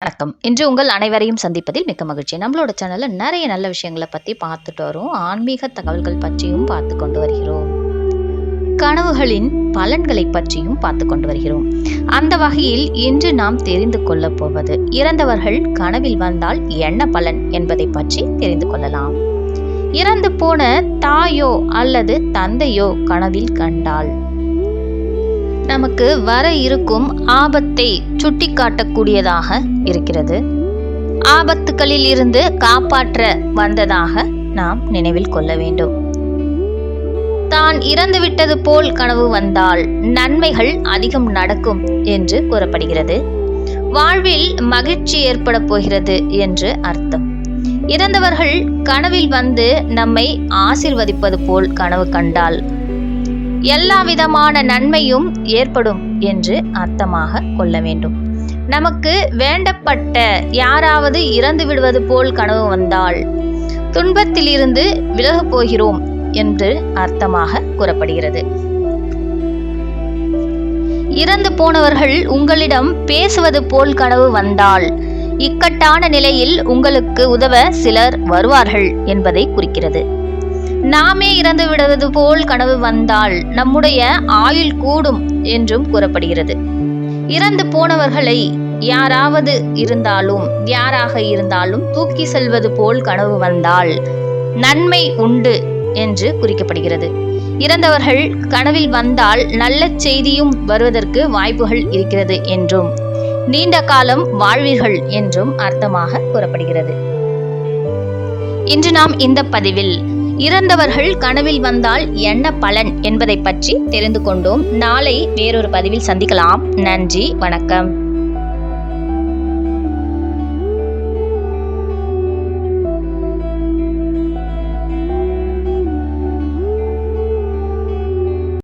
வணக்கம். இன்று உங்கள் அனைவரையும் சந்திப்பதில் மிக்க மகிழ்ச்சி. நம்மளோட சேனல்ல நிறைய நல்ல விஷயங்களை பத்தி பார்த்துட்டு வரும். ஆன்மீக தகவல்கள் பற்றியும் பார்த்து கொண்டு வருகிறோம். கனவுகளின் பலன்களை பற்றியும் பார்த்து கொண்டு வருகிறோம். அந்த வகையில் இன்று நாம் தெரிந்து கொள்ளப் போவது இறந்தவர்கள் கனவில் வந்தால் என்ன பலன் என்பதை பற்றி தெரிந்து கொள்ளலாம். இறந்து போன தாயோ அல்லது தந்தையோ கனவில் கண்டால் நமக்கு வர இருக்கும் ஆபத்தை சுட்டிக்காட்டக்கூடியதாக இருக்கிறது. ஆபத்துகளில் இருந்து காப்பாற்ற வந்ததாக நாம் நினைவில் கொள்ள வேண்டும். தான் இறந்துவிட்டது போல் கனவு வந்தால் நன்மைகள் அதிகம் நடக்கும் என்று கூறப்படுகிறது. வாழ்வில் மகிழ்ச்சி ஏற்பட போகிறது என்று அர்த்தம். இறந்தவர்கள் கனவில் வந்து நம்மை ஆசிர்வதிப்பது போல் கனவு கண்டால் எல்லா விதமான நன்மையும் ஏற்படும் என்று அர்த்தமாக கொள்ள வேண்டும். நமக்கு வேண்டப்பட்ட யாராவது இறந்து விடுவது போல் கனவு வந்தால் துன்பத்திலிருந்து விலகப் போகிறோம் என்று அர்த்தமாக கூறப்படுகிறது. இறந்து போனவர்கள் உங்களிடம் பேசுவது போல் கனவு வந்தால் இக்கட்டான நிலையில் உங்களுக்கு உதவ சிலர் வருவார்கள் என்பதை குறிக்கிறது. நாமே இறந்து விடுவது போல் கனவு வந்தால் நம்முடைய ஆயுள் கூடும் என்றும் கூறப்படுகிறது. இறந்து போனவர்களை யாராவது இருந்தாலும் யாராக இருந்தாலும் தூக்கி செல்வது போல் கனவு வந்தால் நன்மை உண்டு என்று குறிக்கப்படுகிறது. இறந்தவர்கள் கனவில் வந்தால் நல்ல செய்தியும் வருவதற்கு வாய்ப்புகள் இருக்கிறது என்றும் நீண்ட காலம் வாழ்வீர்கள் என்றும் அர்த்தமாக கூறப்படுகிறது. இன்று நாம் இந்த பதிவில் இறந்தவர்கள் கனவில் வந்தால் என்ன பலன் என்பதை பற்றி தெரிந்து கொண்டோம். நாளை வேறொரு பதிவில் சந்திக்கலாம். நன்றி வணக்கம்.